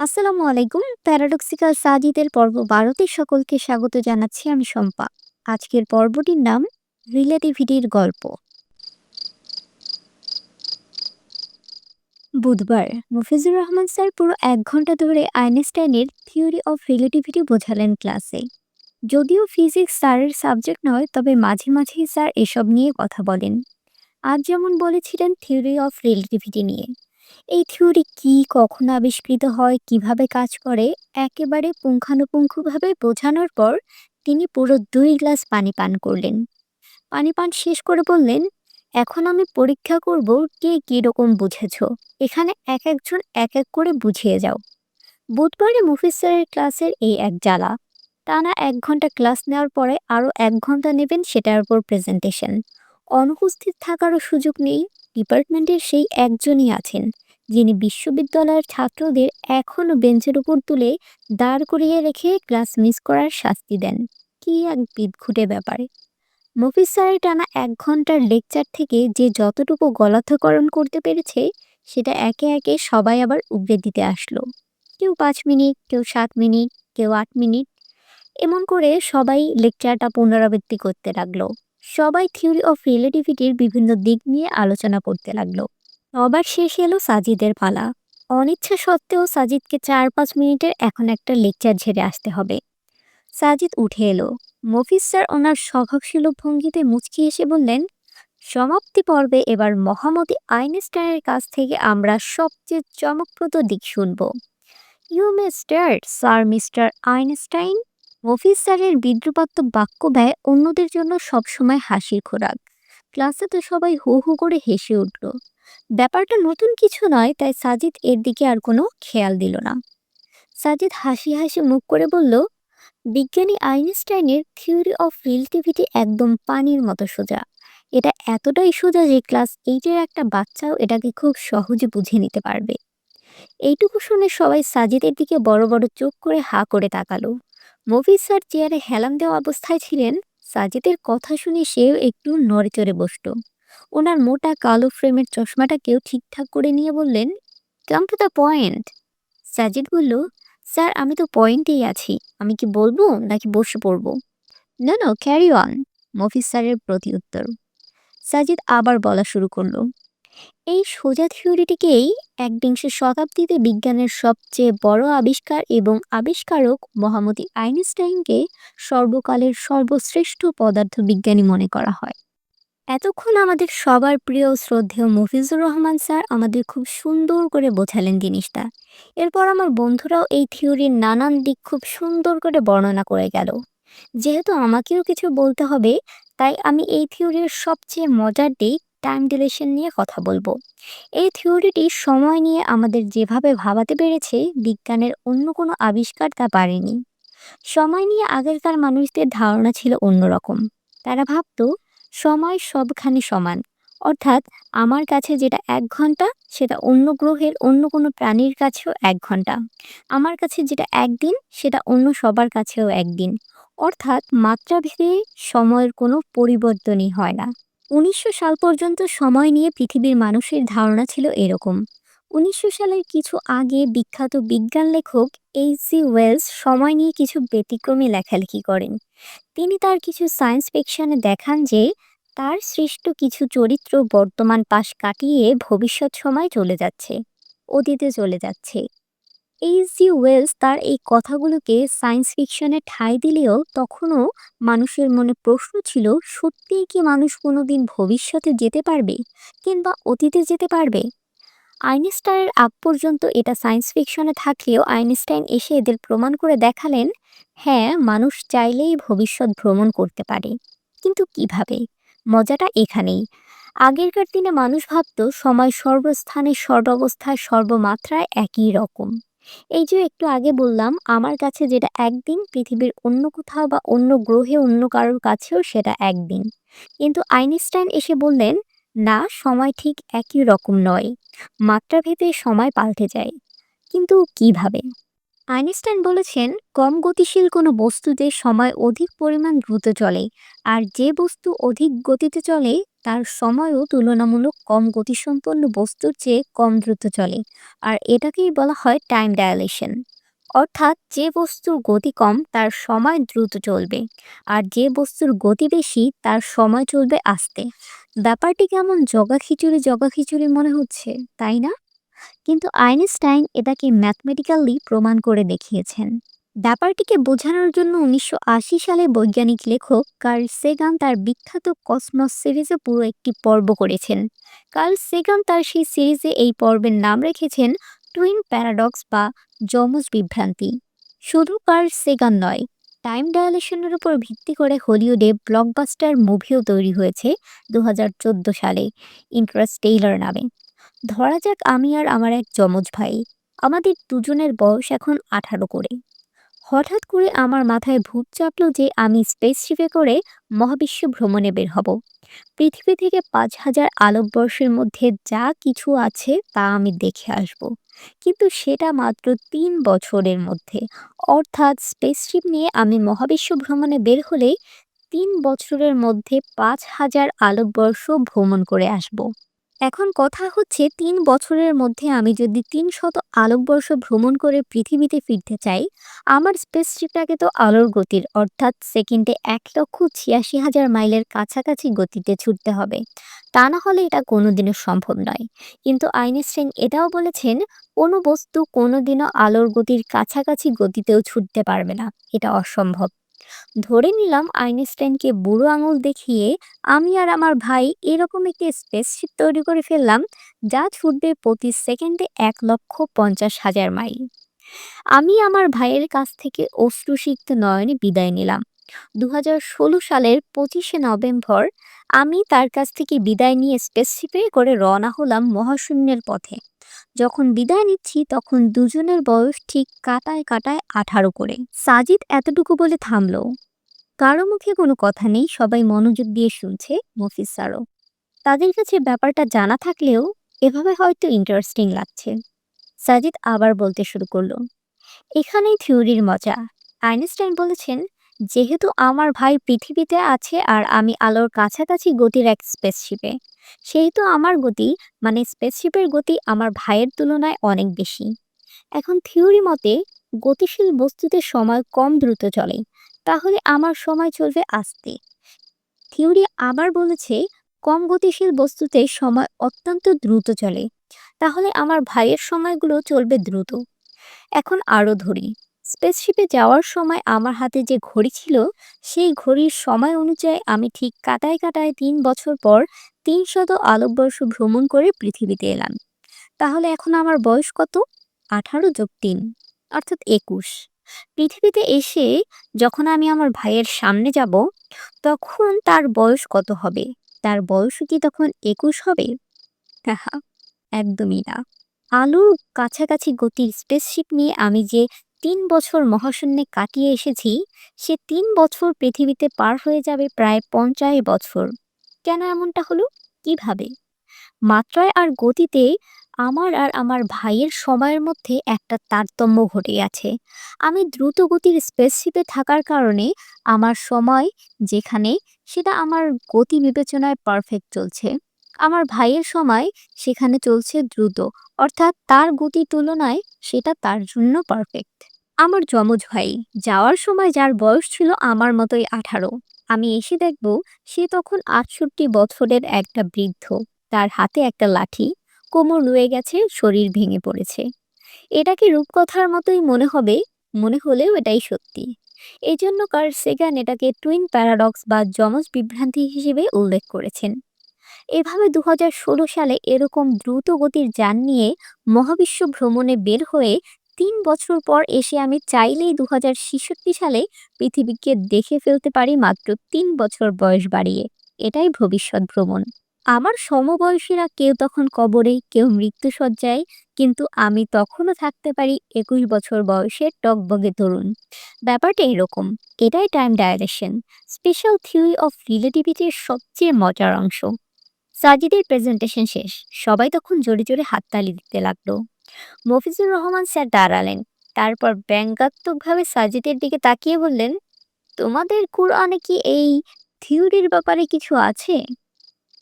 আসসালামু আলাইকুম। প্যারাডক্সিক্যাল সাজিদের পর্ব বারোতে সকলকে স্বাগত জানাচ্ছি আমি শম্পা। আজকের পর্বটির নাম রিলেটিভিটির গল্প। বুধবার মুফিজুর রহমান স্যার পুরো এক ঘণ্টা ধরে আইনস্টাইনের থিওরি অফ রিলেটিভিটি বোঝালেন ক্লাসে। যদিও ফিজিক্স স্যারের সাবজেক্ট নয়, তবে মাঝে মাঝেই স্যার এসব নিয়ে কথা বলেন। আজ যেমন বলেছিলেন থিওরি অফ রিলেটিভিটি নিয়ে। এই থিওরি কি, কখন আবিষ্কৃত হয়, কীভাবে কাজ করে, একেবারে পুঙ্খানুপুঙ্খভাবে বোঝানোর পর তিনি পুরো দুই গ্লাস পানি পান করলেন। পানি পান শেষ করে বললেন, এখন আমি পরীক্ষা করব কে কীরকম বুঝেছ। এখানে এক একজন এক এক করে বুঝিয়ে যাও। বুধবারে মুফিস স্যারের ক্লাসের এই এক জ্বালা। টানা এক ঘণ্টা ক্লাস নেওয়ার পরে আরও এক ঘণ্টা নেবেন সেটার উপর প্রেজেন্টেশন। অনুপস্থিত থাকারও সুযোগ নেই। ডিপার্টমেন্টের সেই একজনই আছেন, যিনি বিশ্ববিদ্যালয়ের ছাত্রদের এখনও বেঞ্চের উপর তুলে দাঁড় করিয়ে রেখে ক্লাস মিস করার শাস্তি দেন। কি এক বিদঘুটে ব্যাপারে। মফিজ স্যারের টানা এক ঘণ্টার লেকচার থেকে যে যতটুকু গলাথকরণ করতে পেরেছে, সেটা একে একে সবাই আবার উগড়ে দিতে আসলো। কেউ পাঁচ মিনিট, কেউ সাত মিনিট, কেউ আট মিনিট, এমন করে সবাই লেকচারটা পুনরাবৃত্তি করতে লাগল। সবাই থিওরি অফ রিলেটিভিটির বিভিন্ন দিক নিয়ে আলোচনা করতে লাগল। সবার শেষ এলো সাজিদের পালা। অনিচ্ছা সত্ত্বেও সাজিদকে চার পাঁচ মিনিটের এখন একটা লেকচার ঝেড়ে আসতে হবে। সাজিদ উঠে এলো। মফিজ স্যার ওনার স্বভাবশীল ভঙ্গিতে মুচকি এসে বললেন, সমাপ্তি পর্বে এবার মহামতি আইনস্টাইনের কাছ থেকে আমরা সবচেয়ে চমকপ্রদ দিক শুনব। You may start sir mister Einstein? Mofiz স্যারের বিদ্রুপাত্মক বাক্য ব্যয় অন্যদের জন্য সবসময় হাসির খোরাক। ক্লাসে তো সবাই হু হু করে হেসে উঠল। ব্যাপারটা নতুন কিছু নয়, তাই সাজিদ এর দিকে আর কোনো খেয়াল দিল না। সাজিদ হাসি হাসি মুখ করে বলল, বিজ্ঞানী আইনস্টাইনের থিওরি অফ রিলেটিভিটি একদম পানির মতো সোজা। এটা এতটাই সোজা যে ক্লাস এইটের একটা বাচ্চাও এটাকে খুব সহজে বুঝে নিতে পারবে। এইটুকু শুনে সবাই সাজিদের দিকে বড় বড় চোখ করে হা করে তাকালো। মফিজ স্যার চেয়ারে হেলাম দেওয়া অবস্থায় ছিলেন, সাজিদের কথা শুনে সেও একটু নড়েচড়ে বসত। ওনার মোটা কালো ফ্রেমের চশমাটাকেও ঠিকঠাক করে নিয়ে বললেন come to the point Sajid বলল স্যার আমি তো পয়েন্টেই আছি। আমি কি বলব নাকি বসে পড়ব? না না ক্যারি অন মফিজ স্যারের প্রতি উত্তর। সাজিদ আবার বলা শুরু করল এই সোজা থিওরিটিকেই একবিংশ শতাব্দীতে বিজ্ঞানের সবচেয়ে বড় আবিষ্কার এবং আবিষ্কারক মহামতি আইনস্টাইনকে সর্বকালের সর্বশ্রেষ্ঠ পদার্থবিজ্ঞানী মনে করা হয়। এতক্ষণ আমাদের সবার প্রিয় শ্রদ্ধেয় মফিজুর রহমান স্যার আমাদের খুব সুন্দর করে বোঝালেন জিনিসটা। এরপর আমার বন্ধুরাও এই থিওরির নানান দিক খুব সুন্দর করে বর্ণনা করে গেল। যেহেতু আমাকেও কিছু বলতে হবে, তাই আমি এই থিওরির সবচেয়ে মজার দিক টাইম ডিলেশন নিয়ে কথা বলব। এই থিওরিটি সময় নিয়ে আমাদের যেভাবে ভাবাতে পেরেছে, বিজ্ঞানের অন্য কোনো আবিষ্কার তা পারেনি। সময় নিয়ে আগেরকার মানুষদের ধারণা ছিল অন্যরকম। তারা ভাবতো, সময় সবখানে সমান। অর্থাৎ আমার কাছে যেটা এক ঘণ্টা, সেটা অন্য গ্রহের অন্য কোনো প্রাণীর কাছেও এক ঘণ্টা। আমার কাছে যেটা একদিন, সেটা অন্য সবার কাছেও একদিন। অর্থাৎ মাত্রাভেদে সময়ের কোনো পরিবর্তনই হয় না। উনিশশো সাল পর্যন্ত সময় নিয়ে পৃথিবীর মানুষের ধারণা ছিল এরকম। উনিশশো সালের কিছু আগে বিখ্যাত বিজ্ঞান লেখক এইচ জি ওয়েলস সময় নিয়ে কিছু ব্যতিক্রমী লেখালেখি করেন। তিনি তার কিছু সায়েন্স ফিকশনে দেখান যে, তার সৃষ্ট কিছু চরিত্র বর্তমান পাশ কাটিয়ে ভবিষ্যৎ সময় চলে যাচ্ছে, অতীতে চলে যাচ্ছে। এইচ জি ওয়েলস তার এই কথাগুলোকে সায়েন্স ফিকশনে ঠাঁই দিলেও তখনও মানুষের মনে প্রশ্ন ছিল, সত্যিই কি মানুষ কোনো দিন ভবিষ্যতে যেতে পারবে কিংবা অতীতে যেতে পারবে? আইনস্টাইনের আগ পর্যন্ত এটা সায়েন্স ফিকশনে থাকলেও আইনস্টাইন এসে এদের প্রমাণ করে দেখালেন হ্যাঁ মানুষ চাইলেই ভবিষ্যৎ ভ্রমণ করতে পারে। কিন্তু কীভাবে? মজাটা এখানেই। আগেরকার দিনে মানুষ ভাবত, সময় সর্বস্থানে সর্বাবস্থায় সর্বমাত্রায় একই রকম। এই যে একটু আগে বললাম, আমার কাছে যেটা একদিন, পৃথিবীর অন্য কোথাও বা অন্য গ্রহে অন্য কারোর কাছেও সেটা একদিন। কিন্তু আইনস্টাইন এসে বললেন, না, সময় ঠিক একই রকম নয়। মাত্রাভেদে সময় পাল্টে যায়। কিন্তু কীভাবে? আইনস্টাইন বলেছেন, কম গতিশীল কোনো বস্তুতে সময় অধিক পরিমাণ দ্রুত চলে, আর যে বস্তু অধিক গতিতে চলে তার সময়ও তুলনামূলক কম গতিসম্পন্ন বস্তুর চেয়ে কম দ্রুত চলে, আর এটাকেই বলা হয় টাইম ডায়ালেশন অর্থাৎ যে বস্তুর গতি কম, তার সময় দ্রুত চলবে, আর যে বস্তুর গতি বেশি, তার সময় চলবে আস্তে। ব্যাপারটি কেমন জগা খিচুড়ি জগা খিচুড়ি মনে হচ্ছে, তাই না? কিন্তু আইনস্টাইন এটাকে ম্যাথমেটিক্যালি প্রমাণ করে দেখিয়েছেন। ব্যাপারটিকে বোঝানোর জন্য উনিশশো আশি সালে বৈজ্ঞানিক লেখক কার্ল সেগান তার বিখ্যাত কসমস সিরিজে পুরো একটি পর্ব করেছেন। কার্ল সেগান তার সেই সিরিজে এই পর্বের নাম রেখেছেন টুইন প্যারাডক্স বা যমজ বিভ্রান্তি। শুধু কার্ল সেগান নয়, টাইম ডায়ালেশনের উপর ভিত্তি করে হলিউডে ব্লকবাস্টার মুভিও তৈরি হয়েছে দু হাজার চোদ্দ সালে ইন্টারস্টেইলার নামে। ধরা যাক আমি আর আমার এক যমজ ভাই, আমাদের দুজনের বয়স এখন আঠারো করে। হঠাৎ করে আমার মাথায় ভূত চাপলো যে আমি স্পেসশিপে করে মহাবিশ্ব ভ্রমণে বের হব। পৃথিবী থেকে পাঁচ হাজার আলোকবর্ষের মধ্যে যা কিছু আছে তা আমি দেখে আসব। কিন্তু সেটা মাত্র তিন বছরের মধ্যে। অর্থাৎ স্পেসশিপ নিয়ে আমি মহাবিশ্ব ভ্রমণে বের হলে তিন বছরের মধ্যে পাঁচ হাজার আলোকবর্ষ ভ্রমণ করে আসব। এখন কথা হচ্ছে তিন বছরের মধ্যে আমি যদি তিন শত আলোকবর্ষ ভ্রমণ করে পৃথিবীতে ফিরতে চাই, আমার স্পেসশিপটাকে তো আলোর গতির, অর্থাৎ সেকেন্ডে এক লক্ষ ছিয়াশি হাজার মাইলের কাছাকাছি গতিতে ছুটতে হবে। তা না হলে এটা কোনোদিনও সম্ভব নয়। কিন্তু আইনস্টাইন এটাও বলেছেন, কোনো বস্তু কোনোদিনও আলোর গতির কাছাকাছি গতিতেও ছুটতে পারবে না। এটা অসম্ভব। ধরে নিলাম আইনস্টাইনকে বুড়ো আঙুল দেখিয়ে আমি আর আমার ভাই এরকম একটি স্পেসশিপ তৈরি করে ফেললাম, যা ছুটবে প্রতি সেকেন্ডে এক লক্ষ পঞ্চাশ হাজার মাইল। আমি আমার ভাইয়ের কাছ থেকে অশ্রুসিক্ত নয়নে বিদায় নিলাম। দু হাজার ষোলো সালের পঁচিশে নভেম্বর আমি তার কাছ থেকে বিদায় নিয়ে স্পেসশিপে করে রওনা হলাম মহাশূন্যের পথে। যখন বিদায় নিচ্ছি, তখন দুজনের বয়স ঠিক কাটায় কাটায় আঠারো করে। সাজিদ এতটুকু বলে থামল। কারও মুখে কোনো কথা নেই, সবাই মনোযোগ দিয়ে শুনছে মফিজ স্যারও। তাদের কাছে ব্যাপারটা জানা থাকলেও এভাবে হয়তো ইন্টারেস্টিং লাগছে। সাজিদ আবার বলতে শুরু করল, এখানেই থিওরির মজা। আইনস্টাইন বলেছেন যেহেতু আমার ভাই পৃথিবীতে আছে আর আমি আলোর কাছাকাছি গতির এক স্পেসশিপে সেহেতু আমার গতি মানে স্পেসশিপের গতি আমার ভাইয়ের তুলনায় অনেক বেশি। এখন থিওরি মতে গতিশীল বস্তুতে সময় কম দ্রুত চলে, তাহলে আমার সময় চলবে আস্তে। থিওরি আবার বলেছে কম গতিশীল বস্তুতে সময় অত্যন্ত দ্রুত চলে, তাহলে আমার ভাইয়ের সময়গুলো চলবে দ্রুত। এখন আরও ধরি। স্পেসশিপে যাওয়ার সময় আমার হাতে যে ঘড়ি ছিল, সেই ঘড়ির সময় অনুযায়ী আমি ঠিক কাটায় কাটায় তিন বছর পর তিনশত আলোকবর্ষ ভ্রমণ করে পৃথিবীতে এলাম। তাহলে এখন আমার বয়স কত? আঠারো যোগ তিন, অর্থাৎ একুশ। পৃথিবীতে এসে যখন আমি আমার ভাইয়ের সামনে যাব, তখন তার বয়স কত হবে? তার বয়সও কি তখন একুশ হবে? হ্যাঁ একদমই না। আলোর কাছাকাছি গতির স্পেসশিপ নিয়ে আমি যে তিন বছর মহাশূন্যে কাটিয়ে এসেছি, সে তিন বছর পৃথিবীতে পার হয়ে যাবে প্রায় পঞ্চাশ বছর। কেন এমনটা হলো? কীভাবে? মাত্রায় আর গতিতে আমার আর আমার ভাইয়ের সময়ের মধ্যে একটা তারতম্য ঘটে গেছে। আমি দ্রুত গতির স্পেসশিপে থাকার কারণে আমার সময় যেখানে, সেটা আমার গতি বিবেচনায় পারফেক্ট চলছে। আমার ভাইয়ের সময় সেখানে চলছে দ্রুত, অর্থাৎ তার গতির তুলনায় সেটা তার জন্য পারফেক্ট আমার যমজ ভাই। যাওয়ার সময় যার বয়স ছিল আমার মতোই আঠারো। আমি এসে দেখব সে তখন আটষট্টি বছরের একটা বৃদ্ধ। তার হাতে একটা লাঠি। কোমর নুয়ে গেছে, শরীর ভেঙে পড়েছে। এটাকে রূপকথার মতোই মনে হবে? মনে হলেও এটাই সত্যি। এই জন্য কার সেগান এটাকে টুইন প্যারাডক্স বা যমজ বিভ্রান্তি হিসেবে উল্লেখ করেছেন। এভাবে দু হাজার ষোলো সালে এরকম দ্রুত গতির যান নিয়ে মহাবিশ্ব ভ্রমণে বের হয়ে তিন বছর পর এসে আমি চাইলেই দু সালে পৃথিবীকে দেখে ফেলতে পারি মাত্র তিন বছর বয়স বাড়িয়ে। এটাই ভবিষ্যৎ ভ্রমণ। আমার সমবয়সীরা কেউ তখন কবরে, কেউ মৃত্যুসজ্জায়, কিন্তু আমি তখনও থাকতে পারি একুশ বছর বয়সের টকবগে তরুণ। ব্যাপারটা এরকম। এটাই time direction special theory of রিলেটিভিটির সবচেয়ে মজার অংশ। সাজিদের প্রেজেন্টেশন শেষ। সবাই তখন জোরে জোরে হাততালি দিতে লাগল। মফিজুর রহমান স্যার দাঁড়ালেন। তারপর ব্যঙ্গাত্মকভাবে সাজিদের দিকে তাকিয়ে বললেন, তোমাদের কুরআনে কি এই থিওরির ব্যাপারে কিছু আছে?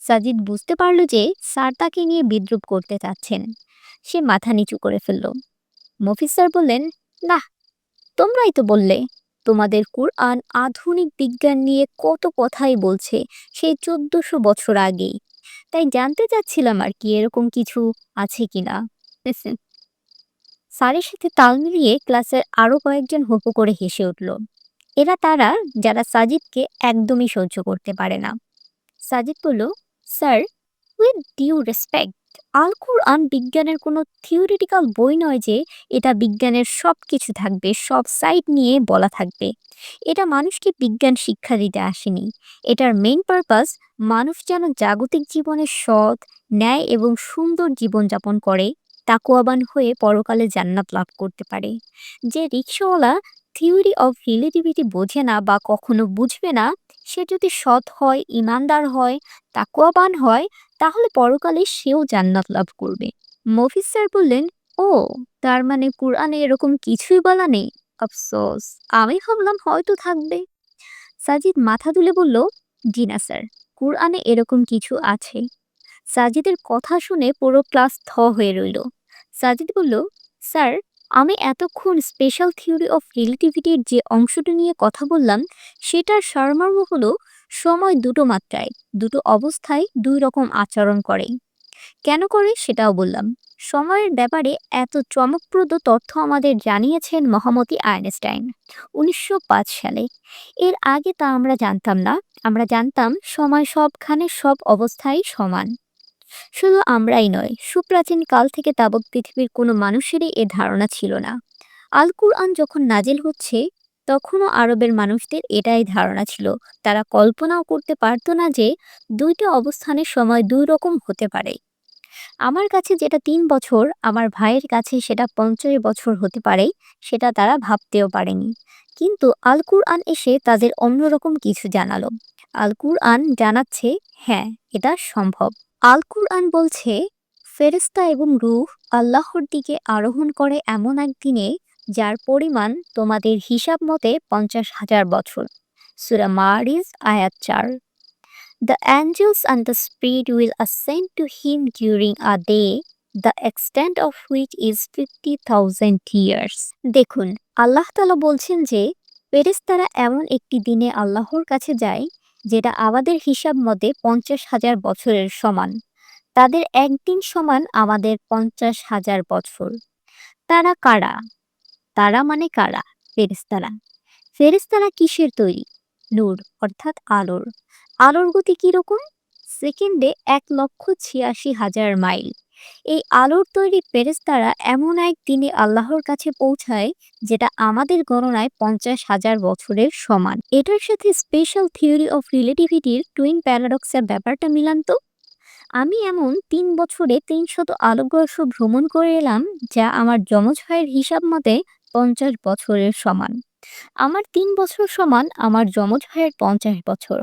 সাজিদ বুঝতে পারল যে স্যার তাকে নিয়ে বিদ্রুপ করতে চাচ্ছেন। সে মাথা নিচু করে ফেলল। মফিজ স্যার বললেন, না, তোমরাই তো বললে, তোমাদের কুরআন আধুনিক বিজ্ঞান নিয়ে কত কথাই বলছে সেই চোদ্দশো বছর আগেই। তাই জানতে চাচ্ছিলাম আর কি এরকম কিছু আছে কিনা? স্যারের সাথে তাল মিলিয়ে ক্লাসের আরও কয়েকজন হপু করে হেসে উঠল। এরা তারা, যারা সাজিদকে একদমই সহ্য করতে পারে না। সাজিদ বলল, sir, with due respect, Al Quran বিজ্ঞানের কোনো থিওরিটিক্যাল বই নয় যে এটা বিজ্ঞানের সব কিছু থাকবে, সব সাইড নিয়ে বলা থাকবে। এটা মানুষকে বিজ্ঞান শিক্ষা দিতে আসেনি। এটার মেইন পারপাস, মানুষ যেন জাগতিক জীবনে সৎ, ন্যায় এবং সুন্দর জীবনযাপন করে তাকুয়াবান হয়ে পরকালে জান্নাত লাভ করতে পারে। যে রিক্সাওয়ালা থিওরি অফ রিলেটিভিটি বোঝে না বা কখনো বুঝবে না, সে যদি সৎ হয়, ইমানদার হয়, তাকুয়াবান হয়, তাহলে পরকালে সেও জান্নাত লাভ করবে। মফিজ স্যার বললেন, ও, তার মানে কোরআনে এরকম কিছুই বলা নেই? আফসোস, আমি ভাবলাম হয়তো থাকবে। সাজিদ মাথা তুলে বলল, জি না স্যার, কোরআনে এরকম কিছু আছে। সাজিদের কথা শুনে পুরো ক্লাস থ হয়ে রইল। সাজিদ বলল, স্যার, আমি এতক্ষণ স্পেশাল থিওরি অফ রিলেটিভিটির যে অংশটি নিয়ে কথা বললাম, সেটার সারমর্ম হলো সময় দুটো মাত্রায়, দুটো অবস্থায় দুই রকম আচরণ করে। কেন করে সেটাও বললাম। সময়ের ব্যাপারে এত চমকপ্রদ তথ্য আমাদের জানিয়েছেন মহামতি আইনস্টাইন, উনিশশো পাঁচ সালে। এর আগে তা আমরা জানতাম না। আমরা জানতাম সময় সবখানে সব অবস্থায় সমান। শুধু আমরাই নয়, সুপ্রাচীন কাল থেকে তাবৎ পৃথিবীর কোনো মানুষেরই এ ধারণা ছিল না। আল কুরআন যখন নাজিল হচ্ছে, তখনও আরবের মানুষদের এটাই ধারণা ছিল। তারা কল্পনাও করতে পারত না যে, দুইটা অবস্থানের সময় দুই রকম হতে পারে। আমার কাছে যেটা তিন বছর, আমার ভাইয়ের কাছে সেটা পঞ্চাশ বছর হতে পারে, সেটা তারা ভাবতেও পারেনি। কিন্তু আল কুরআন এসে তাদের অন্যরকম কিছু জানালো। আল কুরআন জানাচ্ছে হ্যাঁ এটা সম্ভব। আল কুরআন বলছে ফেরেস্তা এবং রূহ আল্লাহর দিকে আরোহণ করে এমন এক দিনে যার পরিমাণ তোমাদের হিসাব মতে পঞ্চাশ হাজার বছর সুরা মারিজ আয়াত চার The angels and the will will ascend to him a day the the extent of which is 50,000 years. দেখুন আল্লাহ তালা বলছেন যে ফেরেস্তারা এমন একটি দিনে আল্লাহর কাছে যায় যেটা আমাদের হিসাব মতে পঞ্চাশ হাজার বছরের সমান। তাদের একদিন সমান আমাদের পঞ্চাশ হাজার বছর। তারা কারা? তারা মানে কারা? ফেরেস্তারা ফেরেস্তারা কিসের তৈরি? নূর, অর্থাৎ আলোর। আলোর গতি কীরকম? সেকেন্ডে এক লক্ষ ছিয়াশি হাজার মাইল। এই আলোর তৈরি ফেরেস্তারা এমন এক দিনে আল্লাহর কাছে পৌঁছায়, যেটা আমাদের গণনায় পঞ্চাশ হাজার বছরের সমান। এটার সাথে স্পেশাল থিওরি অফ রিলেটিভিটির টুইন প্যারাডক্সের ব্যাপারটা মিলান তো? আমি এমন তিন বছরে তিনশত আলোকবর্ষ ভ্রমণ করে এলাম, যা আমার যমজ ভাইয়ের হিসাব মতে পঞ্চাশ বছরের সমান। আমার তিন বছর সমান আমার যমজ ভাইয়ের পঞ্চাশ বছর।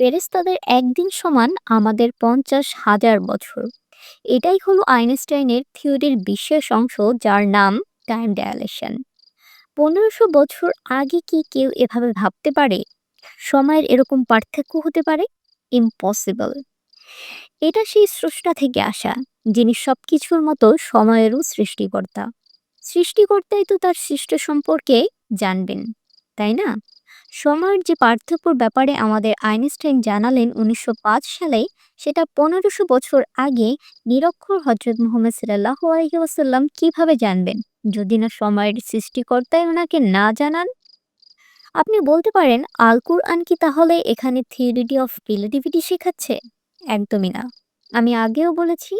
ফেরেস্তাদের একদিন সমান আমাদের পঞ্চাশ হাজার বছর। এটাই হলো আইনস্টাইনের থিওরির বিশেষ অংশ যার নাম টাইম ডায়ালেশন। পনেরোশো বছর আগে কি কেউ এভাবে ভাবতে পারে? সময়ের এরকম পার্থক্য হতে পারে? ইম্পসিবল। এটা সেই স্রষ্টা থেকে আসা, যিনি সবকিছুর মতো সময়েরও সৃষ্টিকর্তা। সৃষ্টিকর্তাই তো তার সৃষ্ট সম্পর্কে জানবেন, তাই না? সময়ের যে পার্থক্যর ব্যাপারে আমাদের আইনস্টাইন জানালেন উনিশশো পাঁচ সালে সেটা পনেরোশো বছর আগে নিরক্ষর হজরত মোহাম্মদ সাল্লাহ আলহিউসাল্লাম কীভাবে জানবেন? যদি না সময়ের সৃষ্টিকর্তায় ওনাকে না জানান? আপনি বলতে পারেন আল কুরআন কি তাহলে এখানে থিওরিটি অফ রিলেটিভিটি শেখাচ্ছে? একদমই না। আমি আগেও বলেছি,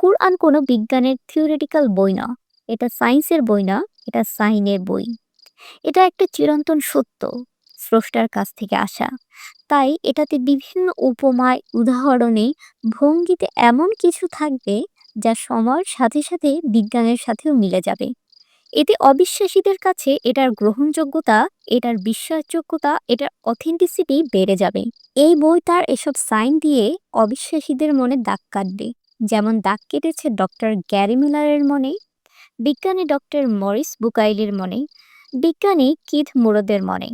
কুরআন কোনো বিজ্ঞানের থিওরিটিক্যাল বই না। এটা সায়েন্সের বই না, এটা সাইনের বই। এটা একটা চিরন্তন সত্য। স্রষ্টার কাছ থেকে আসা। তাই এটাতে বিভিন্ন উপমায় উদাহরণে ভঙ্গিতে এমন কিছু থাকবে যা সময়ের সাথে সাথে বিজ্ঞানের সাথেও মিলে যাবে। এতে অবিশ্বাসীদের কাছে এটার গ্রহণযোগ্যতা, এটার বিশ্বাসযোগ্যতা, এটার অথেন্টিসিটি বেড়ে যাবে। এই বই তার এসব সাইন দিয়ে অবিশ্বাসীদের মনে দাগ কাটবে। যেমন দাগ কেটেছে ডক্টর গ্যারি মিলারের মনে, বিজ্ঞানী ডক্টর মরিস বুকাইলির মনে, বিজ্ঞানী কিথ মুরদের মনে।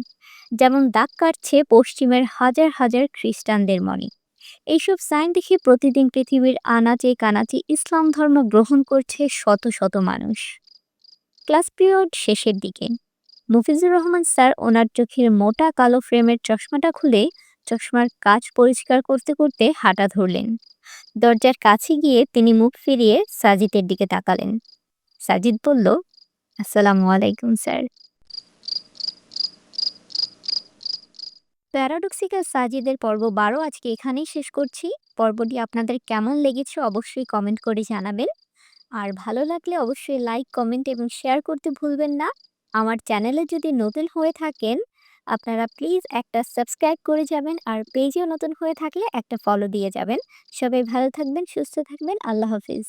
যেমন দাগ কাটছে পশ্চিমের হাজার হাজার খ্রিস্টানদের মনে। এইসব সাইন দেখে প্রতিদিন পৃথিবীর আনাচে কানাচে ইসলাম ধর্ম গ্রহণ করছে শত শত মানুষ। ক্লাস পিরিয়ড শেষের দিকে। মুফিজুর রহমান স্যার ওনার চোখের মোটা কালো ফ্রেমের চশমাটা খুলে চশমার কাজ পরিষ্কার করতে করতে হাঁটা ধরলেন। দরজার কাছে গিয়ে তিনি মুখ ফিরিয়ে সাজিদের দিকে তাকালেন। সাজিদ বলল, আসসালামু আলাইকুম স্যার। প্যারাডক্সিক্যাল সাজিদের পর্ব বারো আজকে এখানেই শেষ করছি। পর্বটি আপনাদের কেমন লেগেছে অবশ্যই কমেন্ট করে জানাবেন। আর ভালো লাগলে অবশ্যই লাইক কমেন্ট এবং শেয়ার করতে ভুলবেন না। আমার চ্যানেলে যদি নতুন হয়ে থাকেন, আপনারা প্লিজ একটা সাবস্ক্রাইব করে যাবেন আর পেজেও নতুন হয়ে থাকলে একটা ফলো দিয়ে যাবেন। সবাই ভালো থাকবেন, সুস্থ থাকবেন, আল্লাহ হাফিজ।